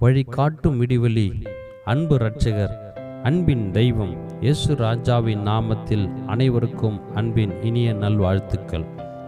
வழி காட்டும் விடிவெளி அன்பு இரட்சகர் அன்பின் தெய்வம் இயேசு ராஜாவின் நாமத்தில் அனைவருக்கும் அன்பின் இனிய நல்வாழ்த்துக்கள்.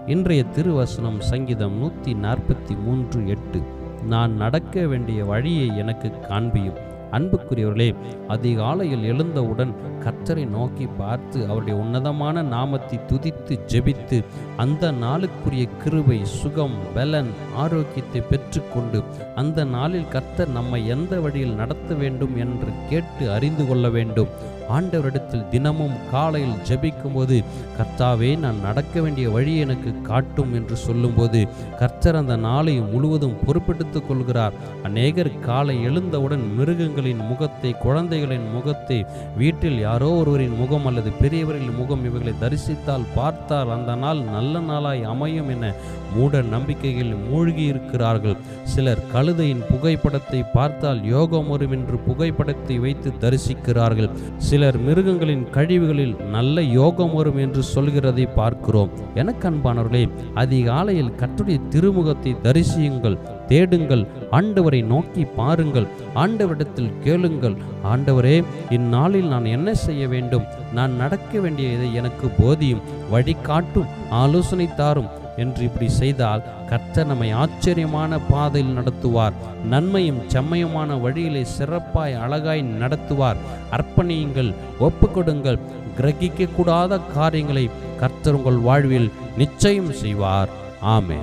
இன்றைய திருவசனம் சங்கீதம் நூற்றி நாற்பத்தி மூன்று எட்டு நான் நடக்க வேண்டிய வழியை எனக்கு காண்பியும். அன்புக்குரியவர்களே அதிகாலையில் எழுந்தவுடன் கர்த்தரை நோக்கி பார்த்து அவருடைய உன்னதமான நாமத்தை துதித்து ஜெபித்து அந்த நாளுக்குரிய கிருவை சுகம் பலன் ஆரோக்கியத்தை பெற்றுக்கொண்டு அந்த நாளில் கர்த்தர் நம்மை எந்த வழியில் நடத்த வேண்டும் என்று கேட்டு அறிந்து கொள்ள வேண்டும். ஆண்டவரிடத்தில் தினமும் காலையில் ஜெபிக்கும்போது கர்த்தாவே நான் நடக்க வேண்டிய வழி எனக்கு காட்டும் என்று சொல்லும்போது கர்த்தர் அந்த நாளை முழுவதும் பொறுப்பெடுத்துக் கொள்கிறார். அநேகர் காலை எழுந்தவுடன் மிருகங்கள் மிருகங்களின் முகத்தை குழந்தைகளின் முகத்தை வீட்டில் யாரோ ஒருவரின் முகம் அல்லது பெரியவர்களின் முகம் இவைகளை தரிசித்தால் பார்த்தால் அந்த நாள் நல்ல நாளாய் அமையும் என மூட நம்பிக்கையில் மூழ்கி இருக்கிறார்கள் சிலர் கழுதையின் புகைப்படத்தை பார்த்தால் யோகம் வரும் என்று புகைப்படத்தை வைத்து தரிசிக்கிறார்கள். சிலர் மிருகங்களின் கழிவுகளில் நல்ல யோகம் வரும் என்று சொல்கிறதை பார்க்கிறோம். எனக்கு அன்பானவர்களே அதிகாலையில் கர்த்தருடைய திருமுகத்தை தரிசியுங்கள் தேடுங்கள் ஆண்டவரை நோக்கி பாருங்கள். ஆண்டவரிடத்தில் கேளுங்கள். ஆண்டவரே இந்நாளில் நான் என்ன செய்ய வேண்டும்? நான் நடக்க வேண்டிய இதை எனக்கு போதியும் வழிகாட்டும் ஆலோசனை தாரும் என்று இப்படி செய்தால் கர்த்தர் நம்மை ஆச்சரியமான பாதையில் நடத்துவார். நன்மையும் செம்மையுமான வழியிலே சிறப்பாய் அழகாய் நடத்துவார். அர்ப்பணியுங்கள் ஒப்புக்கொடுங்கள் கிரகிக்க கூடாத காரியங்களை கர்த்தர் உங்கள் வாழ்வில் நிச்சயம் செய்வார். ஆமே